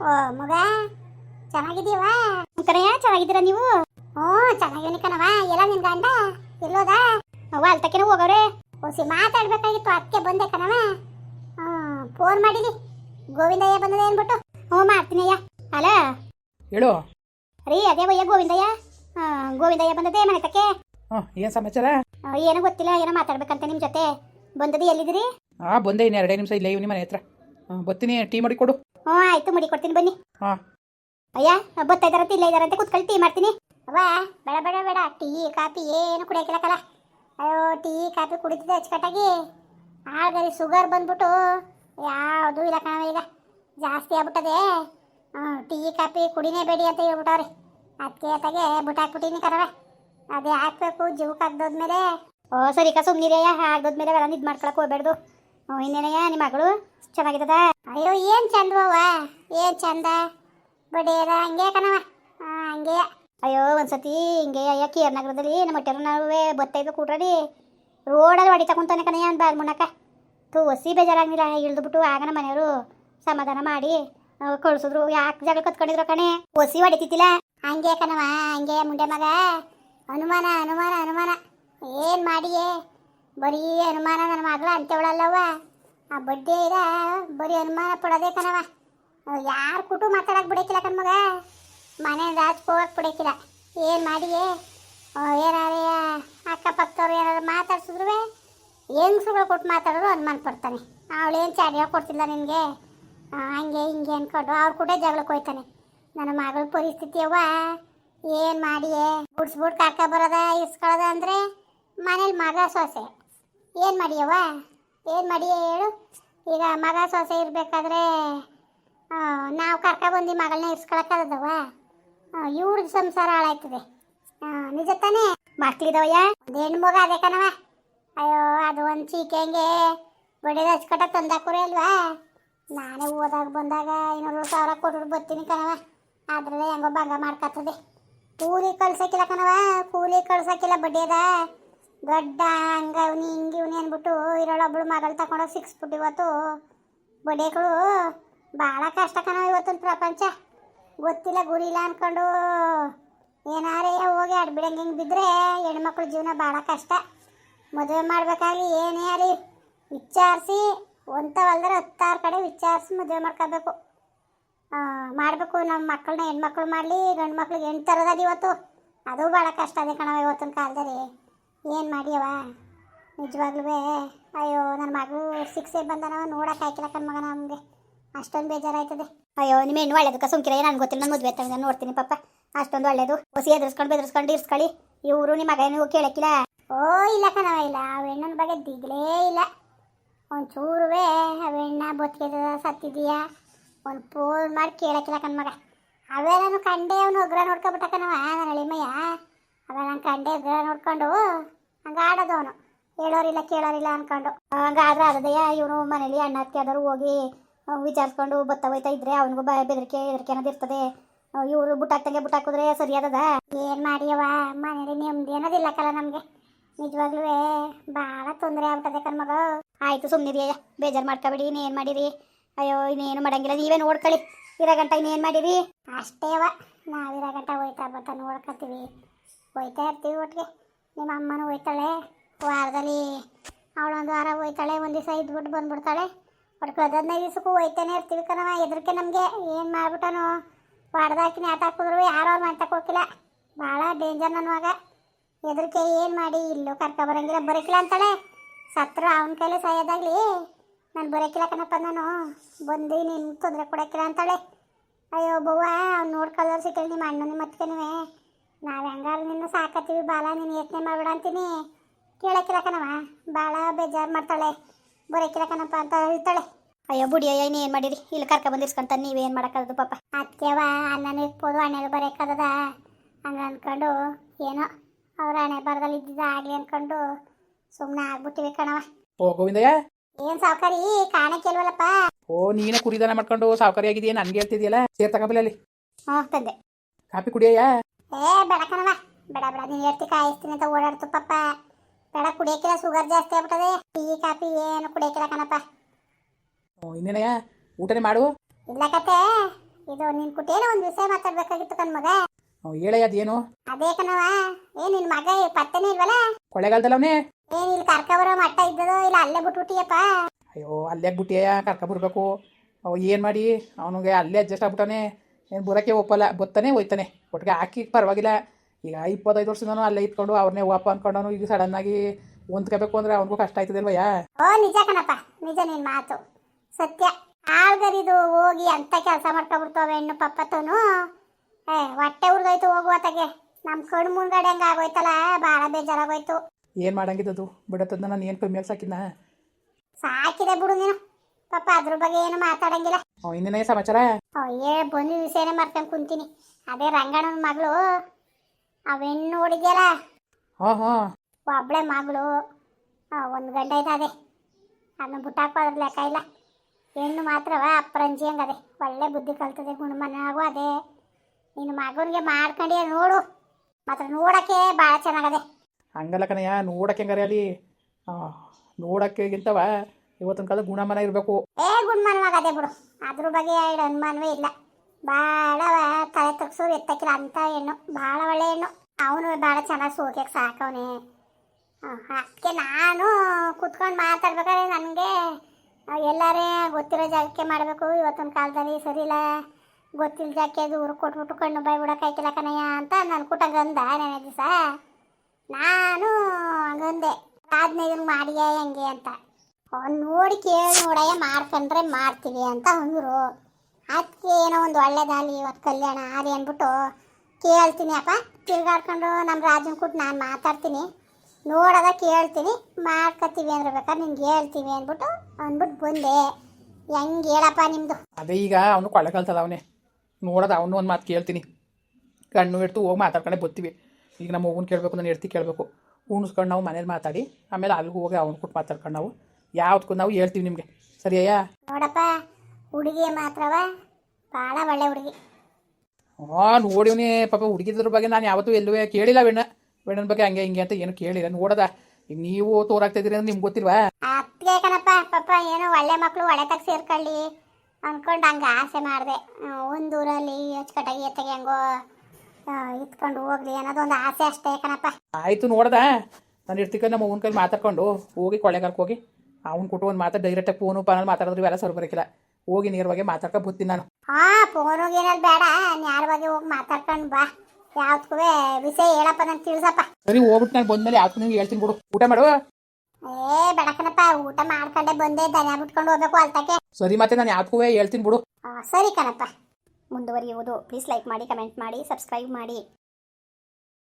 ಓ ಮಗ ಚೆನ್ನಾಗಿದ್ದೀವ? ಕರೆಯ ಚೆನ್ನಾಗಿದ್ದೀರಾ ನೀವು? ಹ್ಞೂ ಚೆನ್ನಾಗಿವ್ನಿ ಕಣವ ಎಲ್ಲ ನಿನ್ ಗಂಡ? ಎಲ್ಲೋದ? ಅವ್ವ ಅಲ್ಲಿ ತಕ್ಕೇನೋ ಹೋಗವ್ರೆ. ಓಸಿ ಮಾತಾಡ್ಬೇಕಾಗಿತ್ತು ಅದಕ್ಕೆ ಬಂದೆ ಕಣವ ಹ್ಮ್ ಫೋನ್ ಮಾಡಿದಿ. ಗೋವಿಂದಯ್ಯ ಬಂದದ ಏನ್ಬಿಟ್ಟು ಹ್ಞೂ ಮಾಡ್ತೀನಿ ಅಯ್ಯ ಅಲ್ಲ ಹೇಳು. ರೀ ಅದೇ ವಯ್ಯ ಗೋವಿಂದಯ್ಯ. ಆ, ಗೋವಿಂದಯ್ಯ ಬಂದದೆ ಮನೆ ತಕ್ಕೆ. ಏನು ಸಮಾಚಾರ? ಏನೋ ಗೊತ್ತಿಲ್ಲ ಏನೋ ಮಾತಾಡ್ಬೇಕಂತ ನಿಮ್ಮ ಜೊತೆ. ಬಂದದ್ದು ಎಲ್ಲಿದ್ದೀರಿ? ಹಾಂ ಬಂದೆ ಇನ್ನು ಎರಡೇ ನಿಮಿಷ ಇಲ್ಲ ಇವ್ನಿ ಮನೆ ಹತ್ರ. ಬರ್ತೀನಿ ಟೀ ಮಾಡಿ ಕೊಡು. ಹ್ಞೂ ಆಯ್ತು ಮುಡಿ ಕೊಡ್ತೀನಿ ಬನ್ನಿ. ಹಾಂ. ಅಯ್ಯ ಬರ್ತಾ ಇದಾರಂತ ಇಲ್ಲ ಇದಾರಂತೆ ಕೂತ್ಕೊಳ್ಳಿ ಟೀ ಮಾಡ್ತೀನಿ. ಅವ್ವ ಬೇಡ ಬೇಡ ಬೇಡ ಟೀ ಕಾಫಿ ಏನು ಕುಡಿಯಕ್ಕಿಲ್ಲಕಲ್ಲ ಅಯ್ಯೋ ಟೀ ಕಾಫಿ ಕುಡಿತಿದ್ದೆ ಅಚ್ಚುಕಟ್ಟಾಗಿ. ಆಗರಿ ಶುಗರ್ ಬಂದ್ಬಿಟ್ಟು ಯಾವುದೂ ಇಲ್ಲ ಕಣ ಈಗ. ಜಾಸ್ತಿ ಆಗ್ಬಿಟ್ಟದೆ. ಹ್ಞೂ ಟೀ ಕಾಫಿ ಕುಡಿನೇ ಬೇಡಿ ಅಂತ ಹೇಳ್ಬಿಟ್ಟವ್ರಿ. ಅದಕ್ಕೆ ಅತ್ತಾಗೆ ಬುಟ್ ಹಾಕ್ಬಿಟ್ಟಿನಿ ಕಣವ ಅದೇ ಹಾಕ್ಬೇಕು ಜೀವಕ್ಕೆ ಹಾಕ್ದೋದ್ಮೇಲೆ. ಓ ಸರಿ ಕಾ ಸುಮ್ನಿರಯ್ಯ ಹಾಕ್ದೋದ್ಮೇಲೆ ಅವೆಲ್ಲ ಇದು ಮಾಡ್ಕೊಳಕ್ಕೆ ಹೋಗ್ಬೇಡ್ದು. ಹ್ಞೂ ಇನ್ನೇನಯ್ಯ ನಿಮ್ಮ ಮಗಳು? ಚೆನ್ನಾಗಿದ್ದದ? ಅಯ್ಯೋ ಏನು ಚಂದವ ಏನು ಚಂದ? ಬಡಿಯದ ಹಂಗೆ ಕಣವ ಹಂಗೆ. ಅಯ್ಯೋ ಒಂದ್ಸತಿ ಹಿಂಗೆ ಅಯ್ಯ ಕೇರ್ ನಗರದಲ್ಲಿ ನಮ್ಮ ಹೊಟ್ಟೆರು ನಾವೇ ಬತ್ತೈದು ಕೂಡ್ರಿ ರೋಡಲ್ಲಿ ಹೊಡಿತಾ ಕುಂತಾನೆ ಕಣ ಅವ್ನು ಬಾಲ್ ಮುಣಕ ತೂ ಒಸಿ ಬೇಜಾರಾಗಿಲ್ಲ ಇಳಿದ್ಬಿಟ್ಟು ಆಗ ನಮ್ಮ ಮನೆಯವರು ಸಮಾಧಾನ ಮಾಡಿ ಕಳ್ಸಿದ್ರು. ಯಾಕೆ ಜಗಳ ಕತ್ಕೊಂಡಿದ್ರು ಕಣೆ? ಒಸಿ ಹೊಡಿತಿತ್ತಿಲ್ಲ ಹಂಗೆ ಕಣವ ಹಂಗೆ ಮುಂಡೆ ಮಗ. ಅನುಮಾನ ಅನುಮಾನ ಅನುಮಾನ. ಏನು ಮಾಡಿಯೇ? ಬರೀ ಅನುಮಾನ ನನ್ನ ಮಗಳು ಅಂತೇವಳಲ್ಲವ ಆ ಬಡ್ಡಿ ಇದ ಬರೀ ಅನುಮಾನ ಪಡೋದೇ ಕಣವ ಯಾರು ಕುಟು ಮಾತಾಡಕ್ ಬಿಡಕ್ಕಿಲ್ಲ ಕಣ್ಮಗ ಮನೆಯಿಂದ ಆಚೆ ಹೋಗಕ್ ಬಿಡಕ್ಕಿಲ್ಲ ಏನು ಮಾಡಿಯೇ ಏನಾರೇ, ಅಕ್ಕಪಕ್ಕದವ್ರು ಏನಾದ್ರು ಮಾತಾಡ್ಸಿದ್ರು ಹೆಂಗ್ಸುಗಳು ಕೊಟ್ಟು ಮಾತಾಡೋದು ಅನುಮಾನ ಪಡ್ತಾನೆ. ಅವಳೇನು ಚಾಡಿ ಕೊಡ್ತಿಲ್ಲ ನಿನಗೆ. ಹಂಗೆ ಹಿಂಗೆ ಅನ್ಕೊಂಡು ಅವ್ರು ಕೂಡ ಜಗಳಕ್ಕೆ ಹೋಯ್ತಾನೆ. ನನ್ನ ಮಗಳ ಪರಿಸ್ಥಿತಿ ಅವ್ವ. ಏನು ಮಾಡಿಯೇ ಬುಡ್ಸ್ಬಿಟ್ಟು ಕಾಕ ಬರೋದ ಇಸ್ಕೊಳ್ಳೋದ ಅಂದರೆ ಮನೇಲಿ ಮಗ ಸೋಸೆ. ಏನು ಮಾಡಿಯವ್ವ ಏನು ಮಾಡಿ ಹೇಳು? ಈಗ ಮಗ ಸೊಸೆ ಇರಬೇಕಾದ್ರೆ ನಾವು ಕರ್ಕ ಬಂದು ಮಗಳನ್ನ ಇರ್ಸ್ಕೊಳಕ್ಕಾಗದವ ಇವ್ರದ್ದು ಸಂಸಾರ ಹಾಳಾಯ್ತದೆ. ನಿಜ ತಾನೇ ಮಕ್ಳಿದವಯ್ಯ ಒಂದು ಹೆಣ್ಣು ಮಗ ಅದೇ ಕಣವ ಅಯ್ಯೋ, ಅದು ಒಂದು ಚೀಕೆಂಗೆ ಬಡಿದ ಹಚ್ಕಟ ತಂದಾಕುರೆ ಅಲ್ವಾ? ನಾನೇ ಹೋದಾಗ ಬಂದಾಗ ಇನ್ನೂರು ಸಾವಿರ ಕೊಟ್ಟರು ಬರ್ತೀನಿ ಕಣವ ಅದ್ರಲ್ಲೇ ಹೆಂಗೋ ಭಂಗ ಮಾಡ್ಕತ್ತದೆ. ಕೂಲಿ ಕಳ್ಸಕ್ಕಿಲ್ಲ ಕಣವ ಕೂಲಿ ಕಳ್ಸಕ್ಕಿಲ್ಲ ಬಡ್ಡಿ ಅದ ದೊಡ್ಡ ಹಂಗ ಇವ್ನಿ ಹಿಂಗೆ ಇವ್ನು ಅಂದ್ಬಿಟ್ಟು ಇರೋಳೊಬ್ಳು ಮಗಳು ತಗೊಂಡೋಗಿ ಸಿಕ್ಸ್ಬಿಟ್ಟು ಇವತ್ತು. ಬಡ್ಡಿಗಳು ಭಾಳ ಕಷ್ಟ ಕಣೋ ಇವತ್ತಿನ ಪ್ರಪಂಚ. ಗೊತ್ತಿಲ್ಲ, ಗುರಿ ಇಲ್ಲ ಅನ್ಕೊಂಡು. ಏನಾರೇ ಹೋಗಿ ಅಡ್ಬಿಡಂಗೆ ಹಿಂಗೆ ಬಿದ್ದರೆ ಹೆಣ್ಮಕ್ಳ ಜೀವನ ಭಾಳ ಕಷ್ಟ. ಮದುವೆ ಮಾಡ್ಬೇಕಾಗ್ಲಿ ಏನೇ ಆಗಲಿ ವಿಚಾರಿಸಿ ಒಂಥವಲ್ದ್ರೆ ಹತ್ತಾರು ಕಡೆ ವಿಚಾರಿಸಿ ಮದುವೆ ಮಾಡ್ಕೋಬೇಕು. ಮಾಡಬೇಕು ನಮ್ಮ ಮಕ್ಕಳನ್ನ ಹೆಣ್ಮಕ್ಳು ಮಾಡಲಿ ಗಂಡು ಮಕ್ಳಿಗೆ ಹೆಣ್ಣು ತರೋದಲ್ಲಿ ಇವತ್ತು. ಅದು ಭಾಳ ಕಷ್ಟ ಅದೇ ಕಣವ ಇವತ್ತಿನ ಕಾಲದಲ್ಲಿ. ಏನು ಮಾಡ್ಯವ? ನಿಜವಾಗ್ಲೂ ಅಯ್ಯೋ ನನ್ನ ಮಗಳು ಸಿಕ್ಸೇ ಬಂದನವ ನೋಡಕ್ಕೆ ಹಾಕಿಲ್ಲ ಕಣ್ಮಗ ನಮಗೆ ಅಷ್ಟೊಂದು ಬೇಜಾರಾಯ್ತದೆ. ಅಯ್ಯೋ, ನಿಮ್ಮ ಹೆಣ್ಣು ಒಳ್ಳೇದಕ್ಕ ಸುಮ್ಕಿರ ನನ್ಗೆ ಗೊತ್ತಿಲ್ಲ, ನಾನು ಮದುವೆ ನಾನು ನೋಡ್ತೀನಿ ಪಾಪ. ಅಷ್ಟೊಂದು ಒಳ್ಳೇದು. ಹೊಸಿ ಎದುರಿಸ್ಕೊಂಡು ಬೆದರ್ಸ್ಕೊಂಡು ಇರ್ಸ್ಕೊಳ್ಳಿ ಇವರು ನಿಮ್ಮ ಮಗ ನೀವು ಕೇಳಕ್ಕಿಲ್ಲ. ಓ, ಇಲ್ಲ ಕಣವ ಇಲ್ಲ. ಆ ಹೆಣ್ಣನ ಬಗ್ಗೆ ದಿಗ್ಲೇ ಇಲ್ಲ. ಒಂಚೂರುವೆ, ಆ ಹೆಣ್ಣ ಬದುಕಿದ ಸತ್ತಿದೀಯಾ? ಒಂದು ಫೋನ್ ಮಾಡಿ ಕೇಳಕ್ಕಿಲ್ಲ ಕಣ್ಮಗ ಅವೇ ಕಂಡೇ ಕಂಡೆ ಅವನು ಒಗ್ರ ನೋಡ್ಕೊಬಿಟ್ಟ ಕಣವ ನನ್ನ ಎಳಿಮಯ್ಯ ಅವ ನಾನು ಕಂಡೆ ಇದ್ರೆ ನೋಡ್ಕೊಂಡು ಹಂಗೆ ಆಡೋದು ಅವನು. ಹೇಳೋರಿಲ್ಲ ಕೇಳೋರಿಲ್ಲ ಅನ್ಕೊಂಡು. ಹಂಗಾದ್ರೆ ಅದದೇ ಇವನು ಮನೇಲಿ ಅಣ್ಣ ಅತ್ತೆ ಆದರೂ ಹೋಗಿ ವಿಚಾರಿಸ್ಕೊಂಡು ಬತ್ತ ಹೋಯ್ತಾ ಇದ್ರೆ ಅವನಿಗೂ ಬ ಬೆದರಿಕೆ ಹೆದರಿಕೆ ಅನ್ನೋದು ಇರ್ತದೆ. ಇವರು ಬುಟ್ಟಾಕ್ತಂಗೆ ಬುಟ್ಟಾಕಿದ್ರೆ ಸರಿ ಅದದ ಏನು ಮಾಡಿಯವ ಮನೇಲಿ ನೆಮ್ಮದಿ ಅನ್ನೋದಿಲ್ಲ ಕಲ ನಮಗೆ. ನಿಜವಾಗ್ಲೂ ಭಾಳ ತೊಂದರೆ ಆಗ್ತದೆ ಕಣ್ಮಗ ಆಯ್ತು ಸುಮ್ಮನಿರಿ ಅಯ್ಯ ಬೇಜಾರು ಮಾಡ್ಕೊಬೇಡಿ ಇನ್ನೇನು ಮಾಡಿರಿ? ಅಯ್ಯೋ ಇನ್ನೇನು ಮಾಡಂಗಿಲ್ಲ ನೀವೇ ನೋಡ್ಕೊಳ್ಳಿ. ಇರೋ ಗಂಟ ಇನ್ನೇನು ಮಾಡಿರಿ? ಅಷ್ಟೇವ ನಾವಿರೋ ಗಂಟ ಹೋಯ್ತಾ ಬರ್ತಾ ನೋಡ್ಕೊತೀವಿ ಹೋಯ್ತಾ ಇರ್ತೀವಿ ಒಟ್ಟಿಗೆ. ನಿಮ್ಮ ಅಮ್ಮನೂ ಹೋಯ್ತಾಳೆ, ವಾರದಲ್ಲಿ ಅವಳೊಂದು ವಾರ ಹೋಯ್ತಾಳೆ, ಒಂದು ದಿವಸ ಇದ್ಬಿಟ್ಟು ಬಂದ್ಬಿಡ್ತಾಳೆ. ಒಟ್ಟು ಹದಿನೈದು ದಿವಸಕ್ಕೂ ಹೋಯ್ತಾನೆ ಇರ್ತೀವಿ ಕಣವ ಎದ್ರಿಕೆ ನಮಗೆ. ಏನು ಮಾಡ್ಬಿಟ್ಟನು? ಹೊಡೆದಾಕಿನ ಆಟ ಹಾಕಿದ್ರು ಯಾರೋ ಅವ್ರು ಮಾಡ್ತಕ್ಕೆ ಹೋಗಿಲ್ಲ ಭಾಳ ಡೇಂಜರ್ ನನ್ನವಾಗ ಎದ್ರಿಕೆ ಏನು ಮಾಡಿ? ಇಲ್ಲೂ ಕರ್ಕೊ ಬರಂಗಿಲ್ಲ. ಬರೋಕಿಲ್ಲ ಅಂತಾಳೆ. ಸತ್ರ ಅವನ ಕೈಲಿ ಸಹಾಯದಾಗಲಿ ನಾನು ಬರೋಕಿಲ್ಲ ಕಣಪ್ಪ ನಾನು. ಬಂದು ನಿಮ್ಗೆ ತೊಂದರೆ ಕೊಡೋಕ್ಕಿಲ್ಲ ಅಂತಾಳೆ. ಅಯ್ಯೋ, ಬವ್ವ, ಅವ್ನು ನೋಡ್ಕೊಳ್ಳೋರು ಸಿಕ್ಕಲ್ಲಿ, ನಿಮ್ಮ ಅಣ್ಣ ನಿಮ್ಮ ಅತ್ಕನಿವೆ ನಾವು ಹೆಂಗಾರು ನಿನ್ನ ಸಾಕತ್ತೀವಿ ಬಾಳ ನೀನು ಯೋಚನೆ ಮಾಡ್ಬೇಡ ಅಂತೀನಿ. ಕೇಳಕ್ಕೆ ಕಣವ ಭಾಳ ಬೇಜಾರು ಮಾಡ್ತಾಳೆ. ಬರೋಕ್ಕಿರಕ್ಕನಪ್ಪ ಅಂತ ಹೇಳ್ತಾಳೆ. ಅಯ್ಯೋ ಬುಡಿ ಅಯ್ಯ ಇನ್ನೇನು ಮಾಡಿರಿ ಇಲ್ಲಿ ಕರ್ಕ ಬಂದಿರ್ಸ್ಕೊಂತ ನೀವೇನು ಮಾಡೋಕ್ಕಾಗದು ಪಾಪ. ಅದಕ್ಕೆವ ಅಣ್ಣನ ಇರ್ಬೋದು ಅಣ್ಣರು ಬರೋಕ್ಕದ ಹಂಗೆ ಅಂದ್ಕೊಂಡು ಏನೋ ಅವ್ರ ಹಣೆ ಬರದಲ್ಲಿ ಇದ್ದಿದ್ದ ಆಗಲಿ ಅಂದ್ಕೊಂಡು ಸುಮ್ಮನೆ ಆಗ್ಬಿಟ್ಟಿವಿ ಕಣವ ಓ ಗೋವಿಂದಯ್ಯ? ಏನು ಸಾವುಕಾರಿ? ಕಾಣಕ್ಕೆಲ್ವಲ್ಲಪ್ಪ ಓ ನೀನ ಕುರಿದಾನ ಮಾಡ್ಕೊಂಡು ಸಾವುಕಾರಿ ಆಗಿದೆಯಾ ನನ್ಗೆ ಹೇಳ್ತಿದ್ಯಲ್ಲ? ಸೇರ್ ತಗೋಬಲ್ಲ ಅಲ್ಲಿ ಹ್ಞೂ ತಂದೆ. ಕಾಫಿ ಕುಡಿಯಯ್ಯ? ಏ ಬೇಡ ಕಣವ ಬೇಡ ಬೇಡ. ನೀನು ಹೇಳ್ತಿ ಕಾಯಿಸ್ತೀನಿ ಅಂತ ಓಡಾಡ್ತು ಪಪ್ಪ ಬೇಡ ಕುಡಿಯಕ್ಕಿಲ್ಲ ಶುಗರ್ ಜಾಸ್ತಿ ಆಗ್ಬಿಟ್ಟದೆ. ಟೀ ಕಾಫಿ ಏನು ಕುಡಿಯಕ್ಕಿಲ್ಲ ಕಣಪ್ಪ. ಓ ಇನ್ನೇನಯ್ಯ? ಊಟನೇ ಮಾಡು. ಇಲ್ಲ ಕತೆ. ಇದು ನಿನ್ ಕುಟೇನೋ ಒಂದು ವಿಷಯ ಮಾತಾಡ್ಬೇಕಾಗಿತ್ತು ಕಣ್ ಮಗ. ಹೇಳಯ್ಯ ಅದೇನು? ಅದೇ ಕಣವ ಏ ನಿನ್ ಮಗ ಪತ್ತೆನೇ ಇಲ್ವಲ್ಲ? ಕೊಳ್ಳೆಗಾಲದಲ್ಲ ಅವನೇ ಏನ್ ಇಲ್ಲಿ ಕರ್ಕೊಬರೋ ಮಟ್ಟ ಇದ್ದದೋ ಇಲ್ಲ ಅಲ್ಲೇ ಬಿಟ್ಬಿಟ್ಟಿಯಪ್ಪ. ಅಯ್ಯೋ ಅಲ್ಲೇ ಬಿಟ್ಟಿಯ ಕರ್ಕ ಬರ್ಬೇಕು ಅವ್ ಏನು ಮಾಡಿ? ಅವನಿಗೆ ಅಲ್ಲೇ ಅಡ್ಜಸ್ಟ್ ಆಗ್ಬಿಟ್ಟಾನೆ ಏನು ಬರೋಕ್ಕೆ ಒಪ್ಪಲ್ಲ ಬತ್ತಾನೆ ಹೋಯ್ತಾನೆ. ಒಟ್ಟಿಗೆ ಹಾಕಿ ಪರವಾಗಿಲ್ಲ. ಈಗ ಇಪ್ಪತ್ತೈದು ವರ್ಷದಿಂದನೂ ಅಲ್ಲೇ ಇಟ್ಕೊಂಡು ಅವ್ರನ್ನೇ ಒಪ್ಪ ಅನ್ಕೊಂಡವನು ಈಗ ಸಡನ್ನಾಗಿ ಹೊಂದ್ಕೋಬೇಕು ಅಂದ್ರೆ ಅವನಿಗೂ ಕಷ್ಟ ಆಯ್ತದಲ್ವಯ್ಯ? ಓ ನಿಜ ಕಣಪ್ಪ. ನಿಜ ನಿನ್ನ ಮಾತು. ಸತ್ಯ. ಆಳ್ಗರಿದು ಹೋಗಿ ಅಂತ ಕೆಲಸ ಮಾಡ್ಕೊಬಿಡ್ತಾವೆ ಹೆಣ್ಣು ಪಪ್ಪತ್ತನು. ಏ ಹೊಟ್ಟೆ ಉರ್ದೋಯ್ತು ಹೋಗುವತ್ತಾಗೆ ನಮ್ಮ ಕಣ್ಣು ಮುಂದ್ಗಡೆ ಹಂಗ ಆಗೋಯ್ತಲ್ಲ ಭಾಳ ಬೇಜಾರಾಗೋಯ್ತು. ಏನು ಮಾಡಂಗಿದ್ದದು? ಬಿಡತ್ತದ ನಾನು ಏನು ಕಮ್ಮಿಯಾಗಿ ಸಾಕಿದ್ನ? ಸಾಕಿದೆ ಬಿಡು ನೀನು. ಪಾಪ ಅದ್ರ ಬಗ್ಗೆ ಏನು ಮಾತಾಡಂಗಿಲ್ಲ. ಓ ಇನ್ನೇನೇ ಸಮಾಚಾರ? ಓ ಏ ಬಂದು ವಿಷಯನೇ ಮಾಡ್ಕೊಂಡು ಕುಂತೀನಿ. ಅದೇ ರಂಗಣ್ಣನ ಮಗಳು ಅವೆಣ್ಣು ಹುಡುಗಿಯಲ್ಲ ಹಾಂ ಹಾಂ. ಒಬ್ಳೆ ಮಗಳು ಒಂದು ಐತ ಅದೇ ಅದನ್ನ ಬಿಟ್ಟಾಕೋದ್ರ ಲೆಕ್ಕ ಇಲ್ಲ. ಹೆಣ್ಣು ಮಾತ್ರವ ಅಪ್ರಂಜಿ ಹಂಗದೆ. ಒಳ್ಳೆ ಬುದ್ಧಿ ಕಲ್ತದೆ ಗುಣಮನಾಗೂ ಅದೇ. ನಿನ್ನ ಮಗನಿಗೆ ಮಾಡ್ಕೊಂಡಿ ನೋಡು. ಮಾತ್ರ ನೋಡಕ್ಕೆ ಭಾಳ ಚೆನ್ನಾಗದೆ. ಹಂಗಲ್ಲ ಕಣಯ್ಯ ನೋಡಕ್ಕೆ ಹೆಂಗಾರೆ ಅಲ್ಲಿ. ನೋಡಕ್ಕೆಗಿಂತವ ಇವತ್ತಿನ ಕಾಲದ ಗುಣಮನ ಇರಬೇಕು. ಏ ಬಿಡು. ಅದ್ರ ಬಗ್ಗೆ ಎರಡು ಅನುಮಾನವೇ ಇಲ್ಲ. ಭಾಳ ತಲೆ ತಗ್ಸೋರು ಎತ್ತಕ್ಕಿಲ್ಲ ಅಂತ ಹೆಣ್ಣು. ಭಾಳ ಒಳ್ಳೆ ಹೆಣ್ಣು. ಅವನು ಭಾಳ ಚೆನ್ನಾಗಿ ಸೋಕ್ಯಕ್ಕೆ ಸಾಕವನೆ. ಅದಕ್ಕೆ ನಾನು ಕುತ್ಕೊಂಡು ಮಾತಾಡ್ಬೇಕಾದ್ರೆ ನನಗೆ ಎಲ್ಲರೇ ಗೊತ್ತಿರೋ ಜಾಗಕ್ಕೆ ಮಾಡಬೇಕು. ಇವತ್ತಿನ ಕಾಲದಲ್ಲಿ ಸರಿ ಇಲ್ಲ. ಗೊತ್ತಿಲ್ಲ ಜಾಗಕ್ಕೆ ದೂರ ಕೊಟ್ಬಿಟ್ಟು ಕಣ್ಣು ಬಾಯಿ ಬಿಡೋಕ್ಕಾಯ್ತಿಲ್ಲ ಕಣಯ್ಯ ಅಂತ ನನ್ನ ಗಂದ ನೆನೆ ದಿವಸ. ನಾನು ಹಂಗಂದೆ. ಆದ್ಮೇಲೆ ಮಾಡಿಯ ಹೆಂಗೆ ಅಂತ. ನೋಡಿ ಕೇಳಿ ನೋಡಯ್ಯ, ಮಾಡ್ಕೊಂಡ್ರೆ ಮಾಡ್ತೀವಿ ಅಂತ ಅಂದರು. ಅದಕ್ಕೆ ಏನೋ ಒಂದು ಒಳ್ಳೇದಾಗಲಿ ಇವತ್ತು ಕಲ್ಯಾಣ ಅದೇ ಅಂದ್ಬಿಟ್ಟು ಕೇಳ್ತೀನಿ ಅಪ್ಪ. ತಿರ್ಗಾಡ್ಕೊಂಡು ನಮ್ಮ ರಾಜನ ಕೊಟ್ಟು ನಾನು ಮಾತಾಡ್ತೀನಿ. ನೋಡೋದ ಕೇಳ್ತೀನಿ. ಮಾಡ್ಕೊತೀವಿ ಅಂದ್ರೆ ಬೇಕಾದ್ರೆ ನಿನ್ಗೆ ಹೇಳ್ತೀವಿ ಅಂದ್ಬಿಟ್ಟು ಅಂದ್ಬಿಟ್ಟು ಬಂದೆ. ಹೆಂಗೆ ಹೇಳಪ್ಪ ನಿಮ್ಮದು ಅದೇ ಈಗ ಅವನು ಕೊಳ್ಳೆ ಕಲ್ತದ ಅವನೇ. ನೋಡೋದು ಅವನು ಒಂದು ಮಾತು ಕೇಳ್ತೀನಿ. ಕಣ್ಣು ಇಡ್ತು ಹೋಗಿ ಮಾತಾಡ್ಕೊಂಡೆ ಬರ್ತೀವಿ ಈಗ ನಮ್ಮ ಮಗುನ ಕೇಳಬೇಕು ನಾನು ಹೆಡ್ತಿ ಕೇಳಬೇಕು. ಉಣಿಸ್ಕೊಂಡು ನಾವು ಮನೇಲಿ ಮಾತಾಡಿ, ಆಮೇಲೆ ಅಲ್ಲಿಗೆ ಹೋಗಿ ಅವ್ನು ಕೊಟ್ಟು ಮಾತಾಡ್ಕೊಂಡು ನಾವು ಯಾವ್ದಕ್ಕೂ ನಾವು ಹೇಳ್ತೀವಿ ನಿಮಗೆ. ಸರಿಯಾ ನೋಡಪ್ಪ ಹುಡುಗಿ ಮಾತ್ರವ ಭಾಳ ಒಳ್ಳೆ ಹುಡುಗಿ. ಹಾ ನೋಡಿವ್ನಿ ಪಾಪ ಹುಡುಗಿದ್ರ ಬಗ್ಗೆ ನಾನು ಯಾವತ್ತೂ ಎಲ್ಲೂ ಕೇಳಿಲ್ಲ ವೇಣ ವೇಣನ ಬಗ್ಗೆ ಹಂಗೆ ಹಿಂಗೆ ಅಂತ ಏನು ಕೇಳಿಲ್ಲ. ನೋಡದ ಈಗ ನೀವು ತೋರಾಗ್ತಿದ್ದೀರಿ ಅಂದ್ರೆ ನಿಮ್ಗೆ ಗೊತ್ತಿಲ್ವಾ? ಅತ್ತಿಗೆ ಕಣಪ್ಪ ಪಾಪ ಏನೋ ಒಳ್ಳೆ ಮಕ್ಕಳು ಒಳ್ಳೆತಾಗ ಸೇರ್ಕೊಳ್ಳಿ ಅಂದ್ಕೊಂಡು ಹಂಗೆ ಆಸೆ ಮಾಡಿದೆ. ಒಂದು ಊರಲ್ಲಿ ಅಚ್ಚುಕಟ್ಟಾಗಿ ಎತ್ತಗೆ ಹೆಂಗೋ ಇತ್ಕೊಂಡು ಹೋಗ್ಲಿ ಅನ್ನೋದೊಂದು ಆಸೆ ಅಷ್ಟೇ ಕಣಪ್ಪ. ಆಯಿತು ನೋಡ್ದ ನಾನು ಇರ್ತಿಕ ನಮ್ಮ ಅವ್ನ ಕೈ ಮಾತಾಡ್ಕೊಂಡು ಹೋಗಿ ಕೊಳ್ಳೆಗಾರಕ್ಕೆ ಹೋಗಿ. ಅವ್ನು ಕೊಟ್ಟು ಒಂದು ಮಾತು ಡೈರೆಕ್ಟಾಗಿ ಫೋನು ಪಾನಲ್ಲಿ ಮಾತಾಡಿದ್ರೆ ಇವೆಲ್ಲ ಸರ್ ಬರೋಕ್ಕಿಲ್ಲ ಹೋಗಿ ನೇರವಾಗಿ ಮಾತಾಡ್ಕೊ ಬರ್ತೀನಿ ನಾನು. ಹಾ ಫೋನ್ ಏನಲ್ಲಿ ಬೇಡ ಯಾರ ಬಗ್ಗೆ ಹೋಗಿ ಮಾತಾಡ್ಕೊಂಡು ಬಾ. ಯಾವ್ದಕ್ಕೂ ವಿಷಯ ಹೇಳಪ್ಪ ನಂಗೆ ತಿಳಿಸಪ್ಪ. ಸರಿ ಹೋಗ್ಬಿಟ್ಟು ನಾನು ಬಂದ್ಮೇಲೆ ಯಾವ್ದು ನಿಮ್ಗೆ ಹೇಳ್ತೀನಿ ಬಿಡು. ಊಟ ಮಾಡು. ಏ ಬೆಳಕನಪ್ಪ ಊಟ ಮಾಡ್ಕೊಂಡೆ ಬಂದೆ ದನ ಬಿಟ್ಕೊಂಡು ಹೋಗ್ಬೇಕು ಅಲ್ತಕ್ಕೆ ಸರಿ ಮತ್ತೆ ನಾನು ಯಾವ್ದಕ್ಕೂ ಹೇಳ್ತೀನಿ ಬಿಡು. ಆ, ಸರಿ ಕಣಪ್ಪ. ಮುಂದುವರಿಯುವುದು ಪ್ಲೀಸ್ ಲೈಕ್ ಮಾಡಿ ಕಮೆಂಟ್ ಮಾಡಿ ಸಬ್ಸ್ಕ್ರೈಬ್ ಮಾಡಿ.